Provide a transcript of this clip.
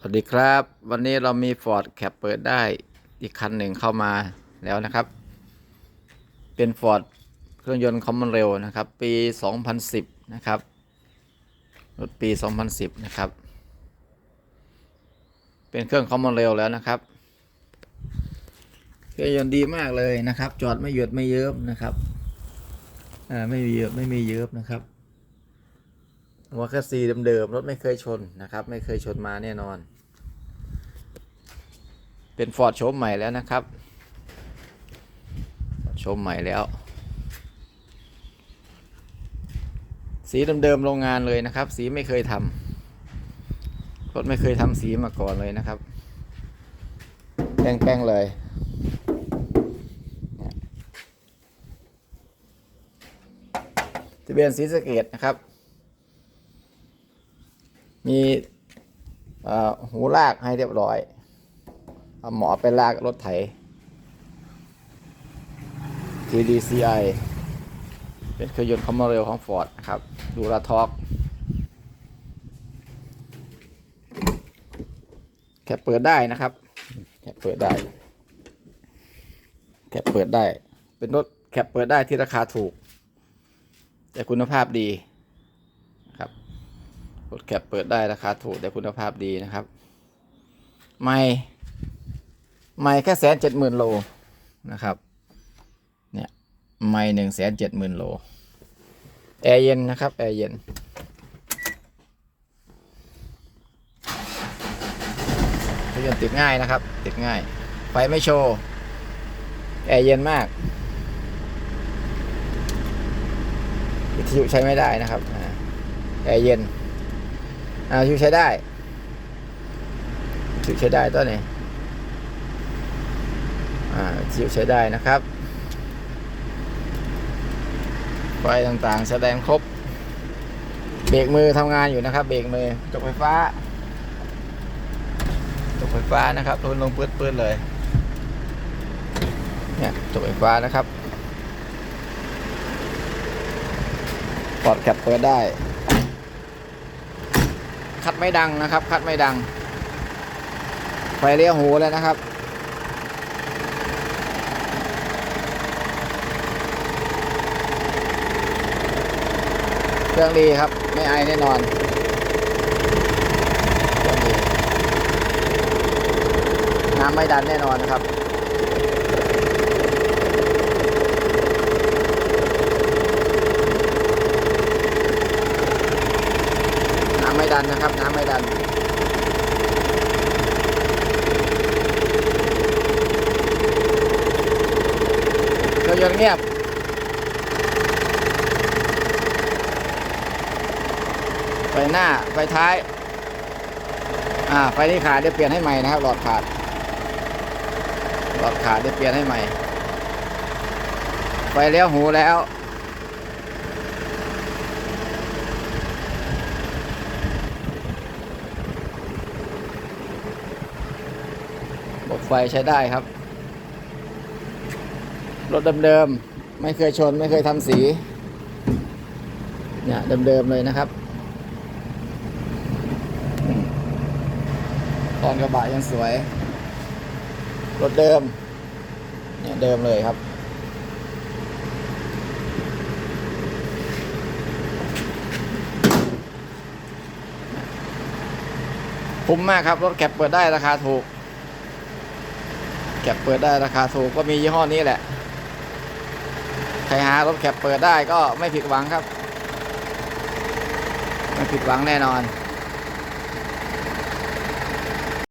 สวัสดีครับ วันนี้เรามี Ford แคปเปิดได้อีกคันหนึ่งเข้ามาแล้วนะครับ เป็น Ford เครื่องยนต์คอมมอนเร็วนะครับ ปี 2010 นะครับรถปี 2010 นะครับ เป็นเครื่องคอมมอนเร็วแล้วนะครับ เครื่องยนต์ดีมากเลยนะครับ จอดไม่หยุดไม่เยิบนะครับอ่าไม่มีเยิบไม่มีเยิบนะครับ วคัสซีเดิมๆรถไม่เคยชนนะครับ ไม่เคยชนมาแน่นอน เป็นฟอร์ดโฉมใหม่แล้วนะครับโฉมใหม่แล้ว สีเดิมๆโรงงานเลยนะครับ สีไม่เคยทำรถไม่เคยทำสีมาก่อนเลยนะครับแป้งๆเลยทะเบียนสีสเกตนะครับ มีหูลากให้เรียบร้อย เอาหมอไปลากรถไถ TDCI เป็นเครื่องยนต์คอมมอเร็วของ Ford นะครับ ดูราทอกแคปเปิดได้นะครับ แคปเปิดได้ แคปเปิดได้ เป็นรถแคปเปิดได้ที่ราคาถูก แต่คุณภาพดี รถแคปเปิดได้ราคาถูกแต่คุณภาพดีนะครับ ไม่ไม่แค่แสนเจ็ดหมื่นโลนะครับ เนี่ยไม่หนึ่งแสนเจ็ดหมื่นโล แอร์เย็นนะครับ แอร์เย็น เครื่องยนต์ติดง่ายนะครับ ติดง่าย ไฟไม่โชว์ แอร์เย็นมาก วิทยุใช้ไม่ได้นะครับ แอร์เย็น อ่าชิวใช้ได้ชิวใช้ได้ตัวนี้อ่าชิวใช้ได้นะครับไฟต่างๆ แสดงครบ เบรกมือทำงานอยู่นะครับ เบรกมือจกไฟฟ้าจกไฟฟ้านะครับทุนลงปื้ดๆเลย เนี่ยจกไฟฟ้านะครับปอดแคปเปิดได้ คัดไม่ดังนะครับ คัดไม่ดัง ไฟเลี้ยวหูแล้วนะครับ เครื่องดีครับ ไม่ไอแน่นอนน้ำไม่ดันแน่นอนนะครับ น้ำไม่ ดันนะครับ น้ำไม่ดัน เครื่องยนต์เงียบไฟหน้า ไฟท้าย อ่า ไฟที่ขาดเดี๋ยวเปลี่ยนให้ใหม่นะครับ หลอดขาด หลอดขาดเดี๋ยวเปลี่ยนให้ใหม่ ไฟเลี้ยวหูแล้ว บบไฟใช้ได้ครับ รถเดิมๆ ไม่เคยชนไม่เคยทำสี เนี่ยเดิมๆเลยนะครับตอนกระบะยังสวย รถเดิม เนี่ยเดิมเลยครับคุ้มมากครับ รถแคปเปิดได้ราคาถูก แคปเปิดได้ราคาถูกก็มียี่ห้อนี้แหละ ใครหารถแคปเปิดได้ก็ไม่ผิดหวังครับ ไม่ผิดหวังแน่นอน